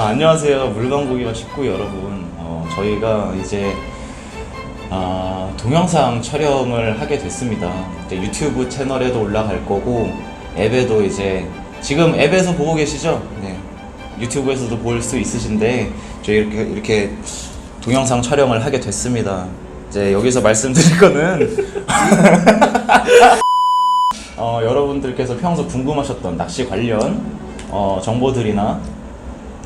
아, 안녕하세요. 물방고기가 식구 여러분. 어, 저희가 이제 아, 동영상 촬영을 하게 됐습니다. 이제 유튜브 채널에도 올라갈 거고 앱에도 이제 지금 앱에서 보고 계시죠? 네. 유튜브에서도 볼 수 있으신데 저희 이렇게 이렇게 동영상 촬영을 하게 됐습니다. 이제 여기서 말씀드릴 거는 어, 여러분들께서 평소 궁금하셨던 낚시 관련 어, 정보들이나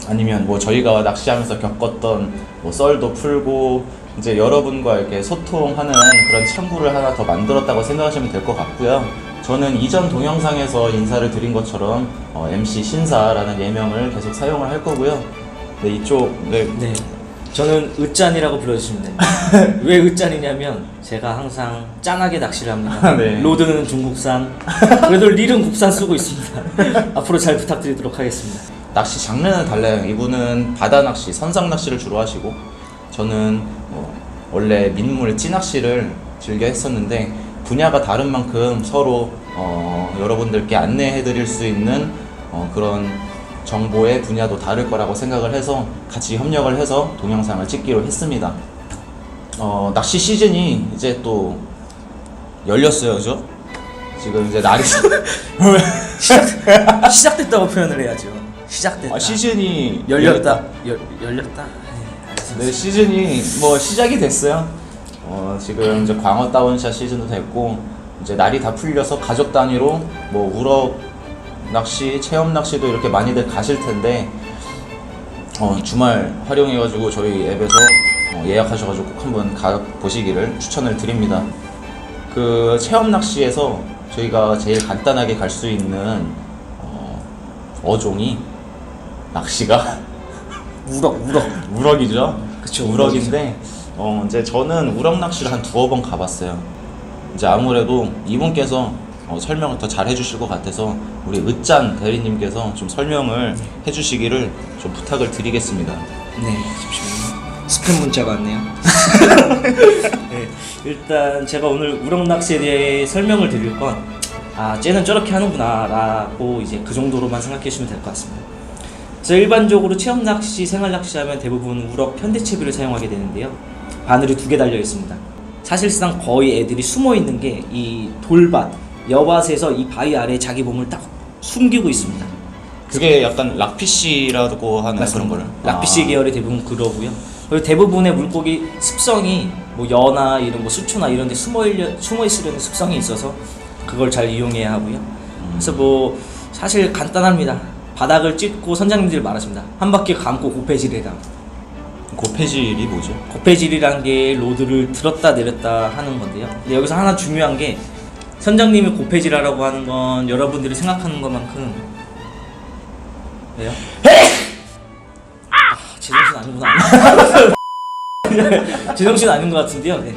아니면 뭐 저희가 낚시하면서 겪었던 뭐 썰도 풀고 이제 여러분과 이렇게 소통하는 그런 창구를 하나 더 만들었다고 생각하시면 될 것 같고요. 저는 이전 동영상에서 인사를 드린 것처럼 어, MC 신사라는 예명을 계속 사용을 할 거고요. 네 이쪽 네, 네. 저는 으짠이라고 불러주시면 됩니다. 왜 으짠이냐면 제가 항상 짠하게 낚시를 합니다. 네. 로드는 중국산, 그래도 릴은 국산 쓰고 있습니다. 앞으로 잘 부탁드리도록 하겠습니다. 낚시 장르는 달라요. 이분은 바다 낚시, 선상 낚시를 주로 하시고 저는 뭐 원래 민물 찌낚시를 즐겨 했었는데 분야가 다른 만큼 서로 어, 여러분들께 안내해 드릴 수 있는 어, 그런 정보의 분야도 다를 거라고 생각을 해서 같이 협력을 해서 동영상을 찍기로 했습니다. 어, 낚시 시즌이 이제 또 열렸어요, 그죠? 지금 이제 날이 시작, 시작됐다고 표현을 해야죠. 시작됐다. 아, 시즌이 열렸다. 열, 열렸다. 네, 알겠습니다. 네 시즌이 뭐 시작이 됐어요. 어 지금 이제 광어 다운샷 시즌도 됐고 이제 날이 다 풀려서 가족 단위로 뭐 우럭 낚시, 체험 낚시도 이렇게 많이들 가실 텐데 어 주말 활용해가지고 저희 앱에서 어, 예약하셔가지고 꼭 한번 가 보시기를 추천을 드립니다. 그 체험 낚시에서 저희가 제일 간단하게 갈 수 있는 어, 어종이 낚시가 우럭, 우럭. 우럭이죠. 그쵸, 우럭인데 어 이제 저는 우럭 낚시를 한 두어 번 가봤어요. 이제 아무래도 이분께서 어, 설명을 더 잘 해주실 것 같아서 우리 으짠 대리님께서 좀 설명을 해주시기를 좀 부탁을 드리겠습니다. 네, 잠시만요. 스팸 문자가 왔네요. 네, 일단 제가 오늘 우럭 낚시에 대해 설명을 드릴 건, 아, 쟤는 저렇게 하는구나, 라고 이제 그 정도로만 생각해 주시면 될 것 같습니다. 그래서 일반적으로 체험 낚시, 생활 낚시 하면 대부분 우럭 편대채비를 사용하게 되는데요. 바늘이 두 개 달려 있습니다. 사실상 거의 애들이 숨어 있는 게 이 돌밭, 여밭에서 이 바위 아래에 자기 몸을 딱 숨기고 있습니다. 그게 약간 락피쉬라고 하는 그런 거를. 락피시 아, 계열이 대부분 그러고요. 그리고 대부분의 물고기 습성이 뭐 여나 이런 뭐 수초나 이런 데 숨어 있려, 숨어 있으려는 습성이 있어서 그걸 잘 이용해야 하고요. 그래서 뭐 사실 간단합니다. 바닥을 찢고 선장님들이 말하십니다. 한 바퀴 감고 고패질이라. 고패질이 뭐죠? 고패질이란 게 로드를 들었다 내렸다 하는 건데요. 근데 여기서 하나 중요한 게 선장님이 고패질하라고 하는 건 여러분들이 생각하는 것만큼 왜요? 아, 제정신 아니구나. 제정신 아닌 것 같은데요. 네.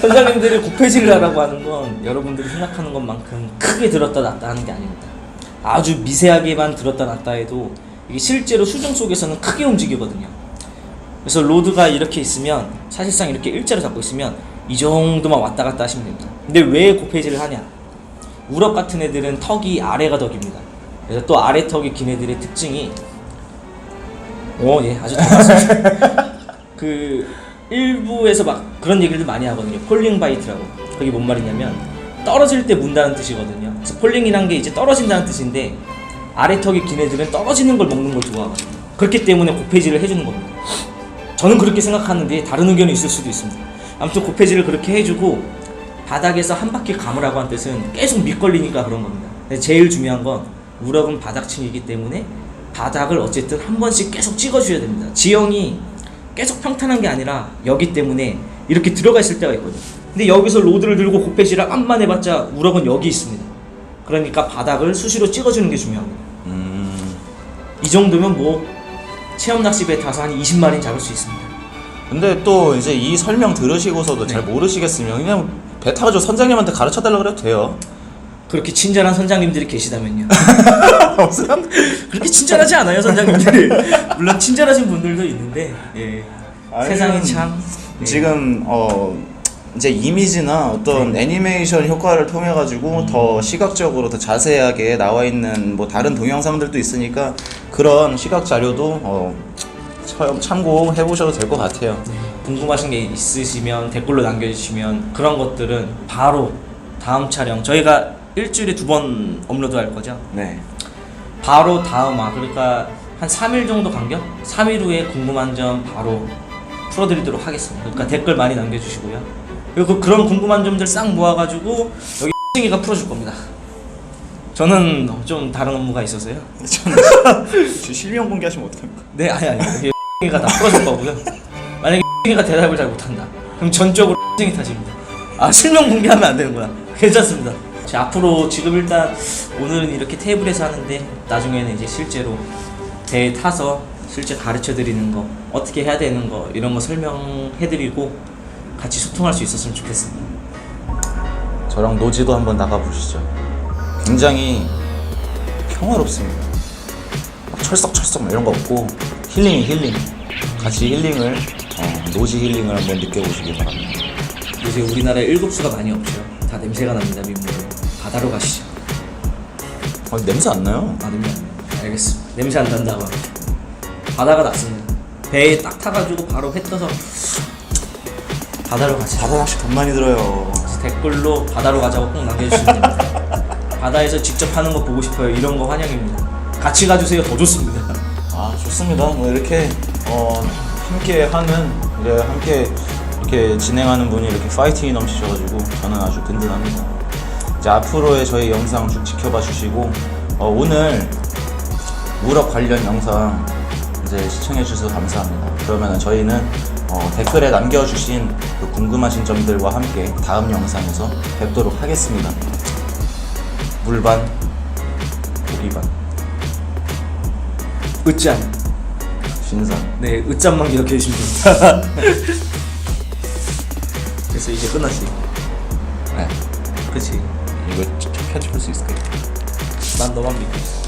선장님들이 고패질을 하라고 하는 건 여러분들이 생각하는 것만큼 크게 들었다 놨다 하는 게 아닙니다. 아주 미세하게만 들었다 놨다 해도 이게 실제로 수중 속에서는 크게 움직이거든요. 그래서 로드가 이렇게 있으면 사실상 이렇게 일자로 잡고 있으면 이 정도만 왔다 갔다 하시면 됩니다. 근데 왜 고페이지를 하냐? 우럭 같은 애들은 턱이 아래가 덕입니다. 그래서 또 아래 턱이 긴 애들의 특징이 오, 예, 아주 잘 맞습니다. 그 일부에서 막 그런 얘기를 많이 하거든요. 폴링 바이트라고. 그게 뭔 말이냐면 떨어질 때 문다는 뜻이거든요. 그래서 폴링이란 게 이제 떨어진다는 뜻인데 아래 턱이 긴 애들은 떨어지는 걸 먹는 걸 좋아하거든요. 그렇기 때문에 고페이지를 해주는 겁니다. 저는 그렇게 생각하는데 다른 의견이 있을 수도 있습니다. 아무튼 고패질을 그렇게 해주고 바닥에서 한 바퀴 감으라고 한 뜻은 계속 밑걸리니까 그런 겁니다. 제일 중요한 건 우럭은 바닥층이기 때문에 바닥을 어쨌든 한 번씩 계속 찍어줘야 됩니다. 지형이 계속 평탄한 게 아니라 여기 때문에 이렇게 들어가 있을 때가 있거든요. 근데 여기서 로드를 들고 고패질을 암만 해봤자 우럭은 여기 있습니다. 그러니까 바닥을 수시로 찍어주는 게 중요합니다. 음. 이 정도면 뭐 체험 낚시 배 타서 한 20마리 잡을 수 있습니다. 근데 또 이제 이 설명 들으시고서도 잘 모르시겠으면 그냥 배 타가지고 선장님한테 가르쳐 달라 그래도 돼요. 그렇게 친절한 선장님들이 계시다면요. 그렇게 친절하지 않아요, 선장님들이. 물론 친절하신 분들도 있는데, 예. 아니면 세상이 참. 네. 지금 어 이제 이미지나 어떤 애니메이션 효과를 통해 가지고 더 시각적으로 더 자세하게 나와 있는 뭐 다른 동영상들도 있으니까 그런 시각 자료도 어, 참- 참고해 보셔도 될 것 같아요. 궁금하신 게 있으시면 댓글로 남겨주시면 그런 것들은 바로 다음 촬영 저희가 일주일에 두 번 업로드 할 거죠. 네. 바로 다음 화 그러니까 한 3일 정도 간격? 3일 후에 궁금한 점 바로 풀어드리도록 하겠습니다. 그러니까 댓글 많이 남겨주시고요. 그리고 그- 그런 궁금한 점들 싹 모아가지고 여기 가 풀어줄 겁니다. 저는 좀 다른 업무가 있어서요. 실명 공개하시면 어떡합니까? 네 아니 아니 여기 가다 풀어줄 거고요. 만약에 가 대답을 잘 못한다. 그럼 전적으로 이 탓입니다. 아 실명 공개하면 안 되는구나. 괜찮습니다. 자, 앞으로 지금 일단 오늘은 이렇게 테이블에서 하는데 나중에는 이제 실제로 배에 타서 실제 가르쳐 드리는 거 어떻게 해야 되는 거 이런 거 설명해 드리고 같이 소통할 수 있었으면 좋겠습니다. 저랑 노지도 한번 나가 보시죠. 굉장히 평화롭습니다. 막 철썩철썩 막 이런 거 없고 힐링이 힐링. 같이 힐링을 어, 노지 힐링을 한번 느껴보시기 바랍니다. 요새 우리나라에 일급수가 많이 없죠. 다 냄새가 납니다 민물. 바다로 가시죠. 아, 냄새 안 나요? 아 냄새 안 나요. 알겠습니다. 냄새 안 난다고. 바다가 낫습니다. 배에 딱 타가지고 바로 회 떠서 바다로 가시죠. 바다 낚시 돈 많이 들어요. 댓글로 바다로 가자고 꼭 남겨주시면 됩니다. 바다에서 직접 하는 거 보고 싶어요. 이런 거 환영입니다. 같이 가주세요. 더 좋습니다. 아 좋습니다. 뭐 이렇게 어, 함께 하는 이제 함께 이렇게 진행하는 분이 이렇게 파이팅이 넘치셔가지고 저는 아주 든든합니다. 이제 앞으로의 저희 영상 쭉 지켜봐 주시고 어, 오늘 무력 관련 영상 이제 시청해 주셔서 감사합니다. 그러면 저희는 어, 댓글에 남겨주신 그 궁금하신 점들과 함께 다음 영상에서 뵙도록 하겠습니다. 물반 고기반 으짠. 신선 네, 으짠만 기억해 주시면 됩니다. 그래서 이제 끝났지. 네. 그치. 이거 편집할 수 있을까요? 난 너만 믿고 있어.